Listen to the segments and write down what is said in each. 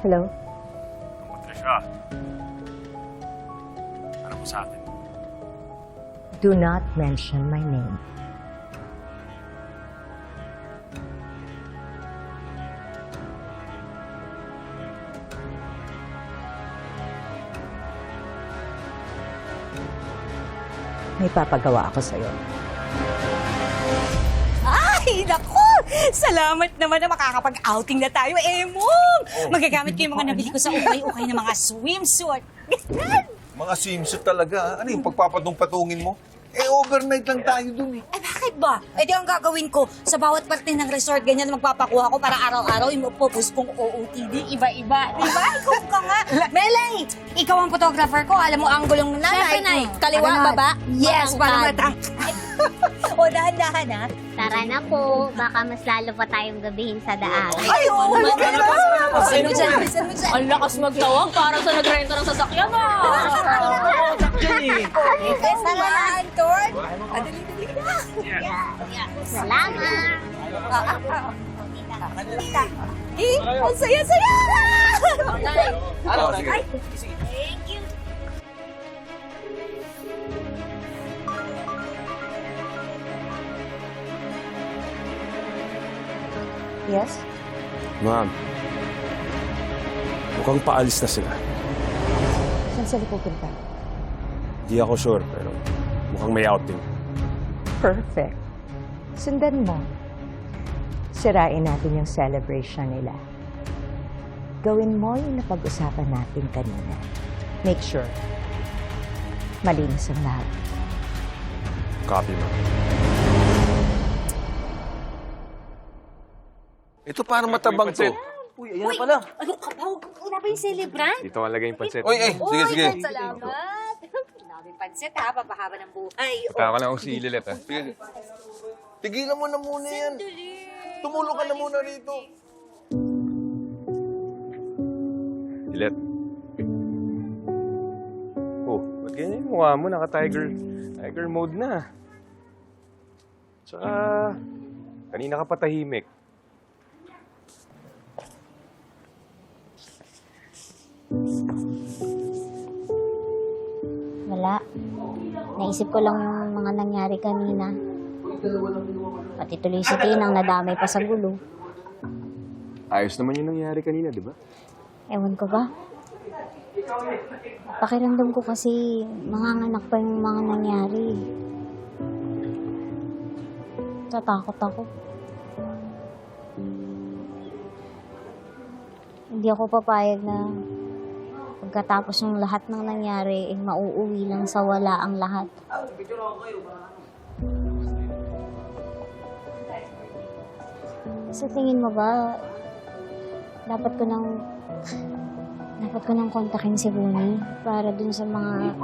Hello? Patricia. Ano mo sa akin? Do not mention my name. May papagawa ako sa'yo. Salamat naman na makakapag-outing na tayo, Emong! Magagamit ko yung mga nabili ko sa ukay-ukay ng mga swimsuit. Mga swimsuit talaga. Ano yung pagpapatong-patungin mo? Eh, overnight lang tayo dun eh. Eh, bakit ba? Eh, di ang gagawin ko, sa bawat parte ng resort, ganyan magpapakuha ko para araw-araw yung pupus kong OOTD, iba-iba. Di ba? Ikaw ka nga. Melay, ikaw ang photographer ko. Alam mo, anggulong nanay. Siyempre, Nay. Kaliwa, baba, Yes, para matang... o, dahan-dahan, ha? Tara na po, baka mas lalo pa tayong gabihin sa daan. Ay, oo, oh, ka na. Sino dyan? Sino dyan? Ang lakas magtawag para sa nagrenta ng sasakyan ah! Eh, salamat, Tor. Adali-dali na. Salamat! Eh, ang saya-saya! Ano? Yes? Ma'am, mukhang paalis na sila. Saan sila pupunta? Di ako sure, pero mukhang may outing. Perfect. Sundan mo. Sirain natin yung celebration nila. Gawin mo yung napag-usapan natin kanina. Make sure. Malinis ang lahat. Copy, ma'am. Ito parang matabang to. Uy, ano ka ba? Pa yung celebrant? Dito malagay yung pansit. Oy, eh, sige, sige. Salamat. Daming pansit ha, papahaba ng buhay. Taka lang akong si Lilet, ah. Sige. Tigilan mo na muna yan. Tumulong ka na muna rito. Lilet. Oh, ba't ganyan yung mukha mo? Naka-tiger, tiger mode na. Tsaka, kanina ka patahimik. Wala. Naisip ko lang yung mga nangyari kanina. Pati tuloy si Tinang nadamay pa sa gulo. Ayos naman yung nangyari kanina, di ba? Ewan ko ba? Pakiramdam ko kasi manganganak pa yung mga nangyari. Tatakot ako. Hindi ako papayag na pagkatapos ng lahat ng nangyari, eh, mauuwi lang sa wala ang lahat. Sa tingin mo ba, dapat ko nang dapat ko nang kontakin si Bonnie para dun sa mga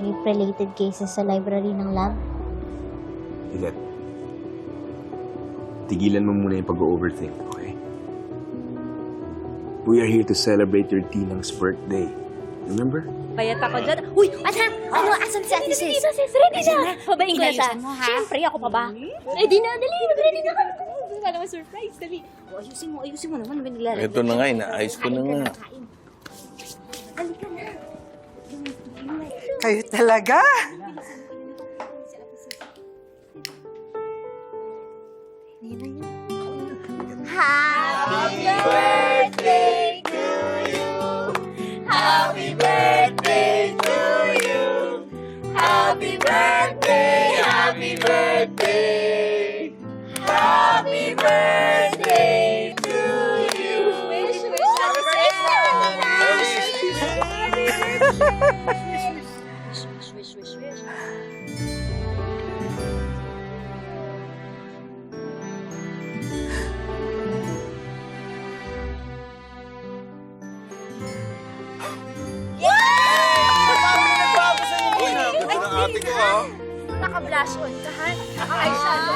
rape-related cases sa library ng lab. Lilet. Tigilan mo muna yung pag-overthink, okay? We are here to celebrate your Tinang's birthday. Remember? Bayat ako dyan. Uy! Anak! Ano? Asan si Ate Sis? Sis, ready na! Babain ko na siya. Siyempre, ako pa ba? Ready na, dali! Ready na ka! Wala naman surprise, dali. O, ayusin mo, ayusin mo naman. May naglalagay. Ito na nga, inaayos ko na nga. Kayo talaga? Birthday! Happy birthday to you! Wish, wish, Wish, wish, wish, wish. Uy, nabito ng ate ko ah. Naka-blush on ka, ha? Naka-eyeshadow